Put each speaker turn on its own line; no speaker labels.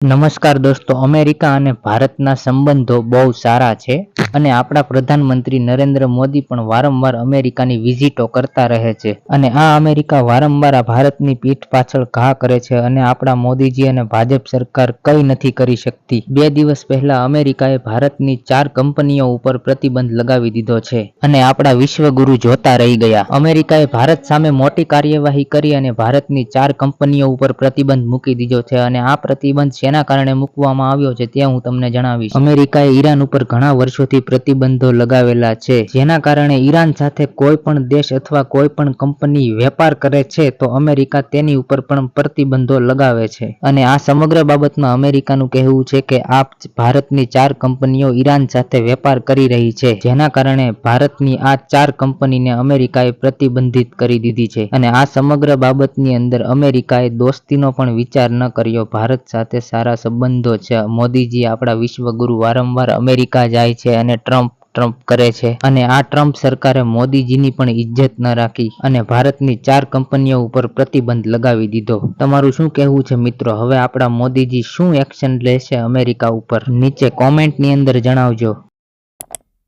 નમસ્કાર દોસ્તો, અમેરિકા અને ભારતના સંબંધો બહુ સારા છે અને આપણા પ્રધાનમંત્રી નરેન્દ્ર મોદી પણ વારંવાર અમેરિકાની વિઝિટો કરતા રહે છે અને આ અમેરિકા વારંવાર આ ભારતની પીઠ પાછળ ઘા કરે છે અને આપણા મોદીજી અને ભાજપ સરકાર કંઈ નથી કરી શકતી. બે દિવસ પહેલા અમેરિકાએ ભારતની ચાર કંપનીઓ ઉપર પ્રતિબંધ લગાવી દીધો છે અને આપણા વિશ્વગુરુ જોતા રહી ગયા. અમેરિકાએ ભારત સામે મોટી કાર્યવાહી કરી અને ભારતની ચાર કંપનીઓ ઉપર પ્રતિબંધ મૂકી દીધો છે અને આ પ્રતિબંધ શેના કારણે મૂકવામાં આવ્યો છે તે હું તમને જણાવીશ. અમેરિકાએ ઈરાન ઉપર ઘણા વર્ષોથી પ્રતિબંધો લગાવેલા છે. જેના કારણે ઈરાન સાથે કોઈ પણ દેશ અથવા કોઈ પણ કંપની વેપાર કરે છે તો અમેરિકા તેની ઉપર પણ પ્રતિબંધો લગાવે છે. અને આ સમગ્ર બાબતમાં અમેરિકાનું કહેવું છે કે આ ભારતની ચાર કંપનીઓ ઈરાન સાથે વેપાર કરી રહી છે, જેના કારણે ભારતની આ ચાર કંપનીને અમેરિકાએ પ્રતિબંધિત કરી દીધી છે. અને આ સમગ્ર બાબતની અંદર અમેરિકાએ દોસ્તીનો પણ વિચાર ન કર્યો ભારત સાથે સારા સંબંધો છે. મોદીજી આપણા વિશ્વગુરુ વારંવાર અમેરિકા જાય છે અને ટ્રમ્પ ટ્રમ્પ કરે છે. અને આ ટ્રમ્પ સરકારે મોદીજીની પણ ઇજ્જત ન રાખી અને ભારતની ચાર કંપનીઓ ઉપર પ્રતિબંધ લગાવી દીધો. તમારું શું કહેવું છે મિત્રો? હવે આપણા મોદીજી શું એક્શન લેશે અમેરિકા ઉપર? નીચે કોમેન્ટની અંદર જણાવજો.